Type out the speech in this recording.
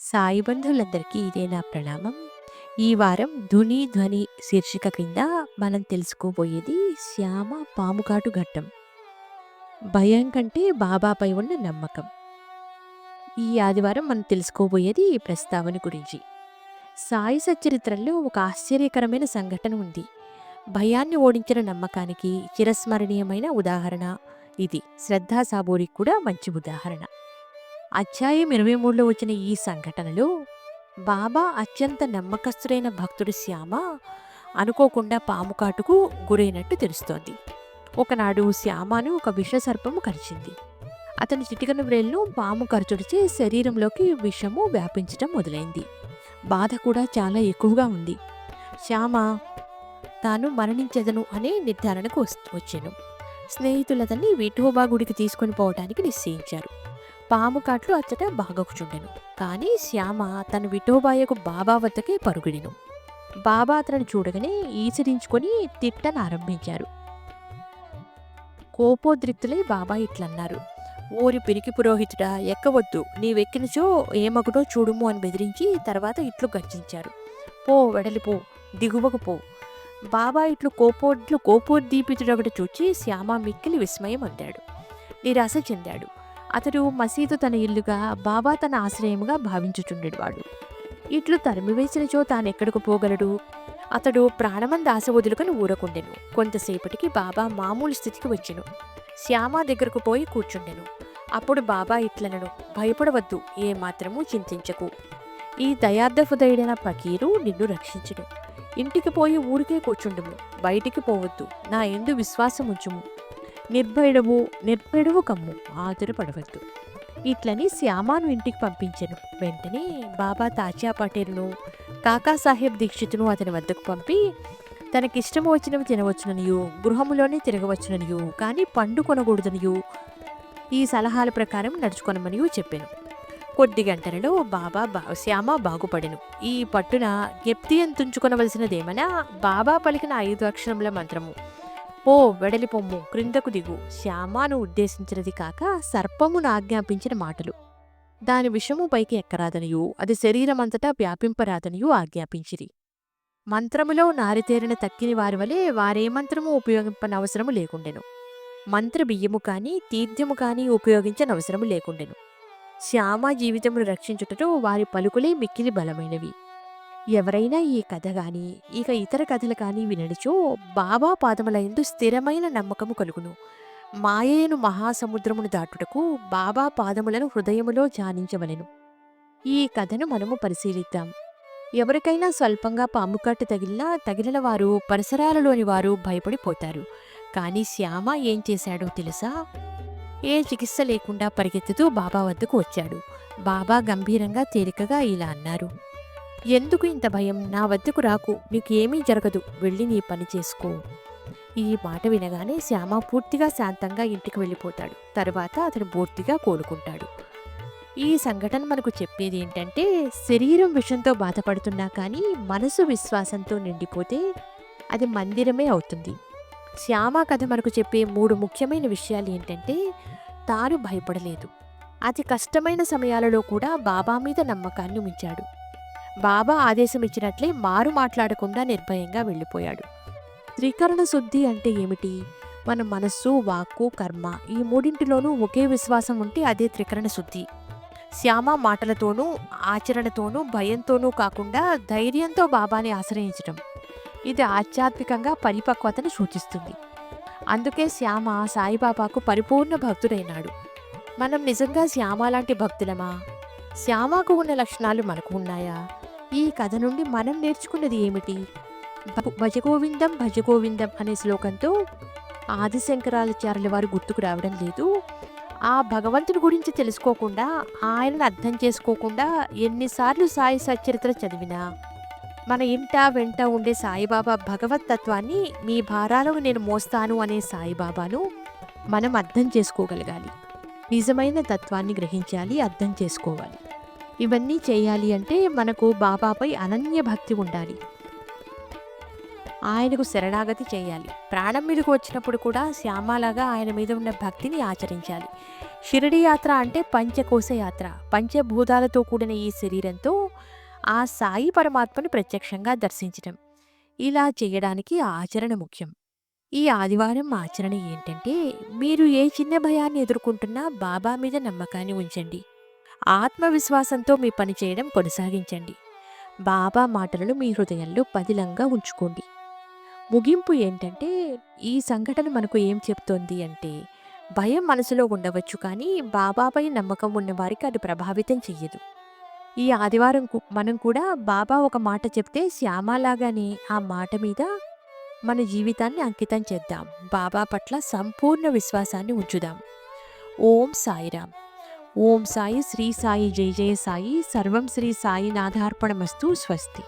సాయి బంధువులందరికీ ఇదే నా ప్రణామం. ఈ వారం 'ధుని ధ్వని' శీర్షిక క్రింద మనం తెలుసుకోబోయేది శ్యామ పాముకాటు ఘట్టం. భయం కంటే బాబాపై ఉన్న నమ్మకం. ఈ ఆదివారం మనం తెలుసుకోబోయేది ఈ ప్రస్తావన గురించి. సాయి సచరిత్రలో ఒక ఆశ్చర్యకరమైన సంఘటన ఉంది. భయాన్ని ఓడించిన నమ్మకానికి చిరస్మరణీయమైన ఉదాహరణ ఇది. శ్రద్ధా సాబూరికి కూడా మంచి ఉదాహరణ. అధ్యాయం 23లో వచ్చిన ఈ సంఘటనలో బాబా అత్యంత నమ్మకస్తుడైన భక్తుడు శ్యామ అనుకోకుండా పాము కాటుకు గురైనట్టు తెలుస్తోంది. ఒకనాడు శ్యామను ఒక విషసర్పము కరిచింది. అతని చిటికన వ్రేలును పాము కరచుడిచే శరీరంలోకి విషము వ్యాపించటం మొదలైంది. బాధ కూడా చాలా ఎక్కువగా ఉంది. శ్యామ తాను మరణించెదను అనే నిర్ధారణకు వచ్చాను స్నేహితులు స్నేహితులతన్ని విఠోబా గుడికి తీసుకొని పోవటానికి నిశ్చయించారు. పాము కాట్లు అచ్చట బాగకుచుండెను కానీ శ్యామ తన విఠోబాయకు బాబా వద్దకే పరుగుడిను బాబా అతను చూడగానే ఈసిరించుకొని తిట్టనారంభించారు. కోపోద్రిక్తులై బాబా ఇట్లన్నారు. ఓరి పిరికి పురోహితుడా ఎక్కవద్దు నీవెక్కినచో ఏమగుడో చూడుము అని బెదిరించి తర్వాత ఇట్లు గర్జించారు. పో వెడలిపో దిగువకు పో. బాబా ఇట్లు కోపోడ్లు కోపోద్దీపితుడొకటి చూచి శ్యామ మిక్కిలి విస్మయం అందాడు. నిరాశ చెందాడు. అతడు మసీదు తన ఇల్లుగా బాబా తన ఆశ్రయముగా భావించుచుండేవాడు ఇట్లు తరిమివేసినచో ఎక్కడికి పోగలడు? అతడు ప్రాణమంద ఆశ వదులుకొని ఊరకుండెను. కొంతసేపటికి బాబా మామూలు స్థితికి వచ్చెను. శ్యామ దగ్గరకు పోయి కూర్చుండెను. అప్పుడు బాబా ఇట్లనను భయపడవద్దు ఏమాత్రమూ చింతించకు. ఈ దయార్థహృదయుడైన ఫకీరు నిన్ను రక్షించడు ఇంటికి పోయి ఊరికే కూర్చుండుము. బయటికి పోవద్దు. నా ఎందుకు విశ్వాసం ఉంచుము నిర్భయుడవు నిర్భయుడవు కమ్ము ఆతురపడవద్దు. ఇట్లని శ్యామను ఇంటికి పంపించాను వెంటనే బాబా తాజా పటేల్ను కాకాసాహెబ్ దీక్షితును అతని వద్దకు పంపి తనకిష్టము వచ్చినవి తినవచ్చుననియు గృహములోనే తిరగవచ్చుననియు కానీ పండు కొనకూడదనియు ఈ సలహాల ప్రకారం నడుచుకొనమనియు చెప్పాను కొద్ది గంటలలో బాబా బా శ్యామ బాగుపడెను. ఈ పట్టున జ్ఞప్తియంతుంచుకొనవలసినదేమనా బాబా పలికిన ఐదు అక్షరముల మంత్రము ఓ వెడలిపొమ్ము క్రిందకు దిగు శ్యామాను ఉద్దేశించినది కాక సర్పమును ఆజ్ఞాపించిన మాటలు. దాని విషము పైకి ఎక్కరాదనియు అది శరీరమంతటా వ్యాపింపరాదనియు ఆజ్ఞాపించిరి. మంత్రములో నారితేరిన తక్కిన వారి వలె వారే మంత్రము ఉపయోగింపనవసరము లేకుండెను. మంత్ర బియ్యము కానీ తీర్థ్యము కాని ఉపయోగించనవసరము లేకుండెను. శ్యామ జీవితమును రక్షించుటలో వారి పలుకులే మిక్కిలి బలమైనవి. ఎవరైనా ఈ కథ గాని ఇక ఇతర కథలు కానీ వినడిచో బాబా పాదములందు స్థిరమైన నమ్మకము కలుగును. మాయను మహాసముద్రమును దాటుటకు బాబా పాదములను హృదయములో ధ్యానించవలెను. ఈ కథను మనము పరిశీలిద్దాం. ఎవరికైనా స్వల్పంగా పాముకట్టు తగిలినా తగిలిన వారు పరిసరాలలోని వారు భయపడిపోతారు. కానీ శ్యామ ఏం చేశాడో తెలుసా? ఏ చికిత్స లేకుండా పరిగెత్తుతూ బాబా వద్దకు వచ్చాడు. బాబా గంభీరంగా తేలికగా ఇలా అన్నారు. ఎందుకు ఇంత భయం నా వద్దకు రాకు నీకు ఏమీ జరగదు వెళ్ళి నీ పని చేసుకో. ఈ మాట వినగానే శ్యామ పూర్తిగా శాంతంగా ఇంటికి వెళ్ళిపోతాడు. తర్వాత అతను పూర్తిగా కోలుకుంటాడు. ఈ సంఘటన మనకు చెప్పేది ఏంటంటే శరీరం విషంతో బాధపడుతున్నా కానీ మనసు విశ్వాసంతో నిండిపోతే అది మందిరమే అవుతుంది. శ్యామ కథ మనకు చెప్పే మూడు ముఖ్యమైన విషయాలు ఏంటంటే తాను భయపడలేదు. అతి కష్టమైన సమయాలలో కూడా బాబా మీద నమ్మకాన్ని ఉంచాడు. బాబా ఆదేశం ఇచ్చినట్లే మారు మాట్లాడకుండా నిర్భయంగా వెళ్ళిపోయాడు. త్రికరణ శుద్ధి అంటే ఏమిటి? మన మనస్సు వాక్కు కర్మ ఈ మూడింటిలోనూ ఒకే విశ్వాసం ఉంటే అదే త్రికరణ శుద్ధి. శ్యామ మాటలతోనూ ఆచరణతోనూ భయంతోనూ కాకుండా ధైర్యంతో బాబాని ఆశ్రయించటం. ఇది ఆధ్యాత్మికంగా పరిపక్వతను సూచిస్తుంది. అందుకే శ్యామ సాయిబాబాకు పరిపూర్ణ భక్తుడైనాడు. మనం నిజంగా శ్యామ లాంటి భక్తులమా? శ్యామకు ఉన్న లక్షణాలు మనకు ఉన్నాయా? ఈ కథ నుండి మనం నేర్చుకున్నది ఏమిటి? భజగోవిందం భజగోవిందం అనే శ్లోకంతో ఆదిశంకరాచార్యుల వారు గుర్తుకు రావడం లేదు. ఆ భగవంతుడి గురించి తెలుసుకోకుండా ఆయనను అర్థం చేసుకోకుండా ఎన్నిసార్లు సాయి సచరిత్ర చదివినా మన ఇంట వెంట ఉండే సాయిబాబా భగవత్ తత్వాన్ని మీ భారాలను నేను మోస్తాను అనే సాయిబాబాను మనం అర్థం చేసుకోగలగాలి. నిజమైన తత్వాన్ని గ్రహించాలి అర్థం చేసుకోవాలి. ఇవన్నీ చేయాలి అంటే మనకు బాబాపై అనన్య భక్తి ఉండాలి. ఆయనకు శరణాగతి చేయాలి. ప్రాణం మీదకు వచ్చినప్పుడు కూడా శ్యామలాగా ఆయన మీద ఉన్న భక్తిని ఆచరించాలి. షిరిడి యాత్ర అంటే పంచకోశ యాత్ర. పంచభూతాలతో కూడిన ఈ శరీరంతో ఆ సాయి పరమాత్మని ప్రత్యక్షంగా దర్శించడం ఇలా చేయడానికి ఆచరణ ముఖ్యం. ఈ ఆదివారం ఆచరణ ఏంటంటే మీరు ఏ చిన్న భయాన్ని ఎదుర్కొంటున్నా బాబా మీద నమ్మకాన్ని ఉంచండి. ఆత్మవిశ్వాసంతో మీ పని చేయడం కొనసాగించండి. బాబా మాటలను మీ హృదయంలో పదిలంగా ఉంచుకోండి. ముగింపు ఏంటంటే ఈ సంఘటన మనకు ఏం చెప్తోంది అంటే భయం మనసులో ఉండవచ్చు కానీ బాబాపై నమ్మకం ఉన్నవారికి అది ప్రభావితం చెయ్యదు. ఈ ఆదివారం కు- మనం కూడా బాబా ఒక మాట చెప్తే శ్యామలాగానే ఆ మాట మీద మన జీవితాన్ని అంకితం చేద్దాం. బాబా పట్ల సంపూర్ణ విశ్వాసాన్ని ఉంచుదాం. ఓం సాయిరామ్. ఓం సాయి శ్రీ సాయి జై జయ సాయి సర్వం శ్రీ సాయి నాథార్పణమస్తు స్వస్తి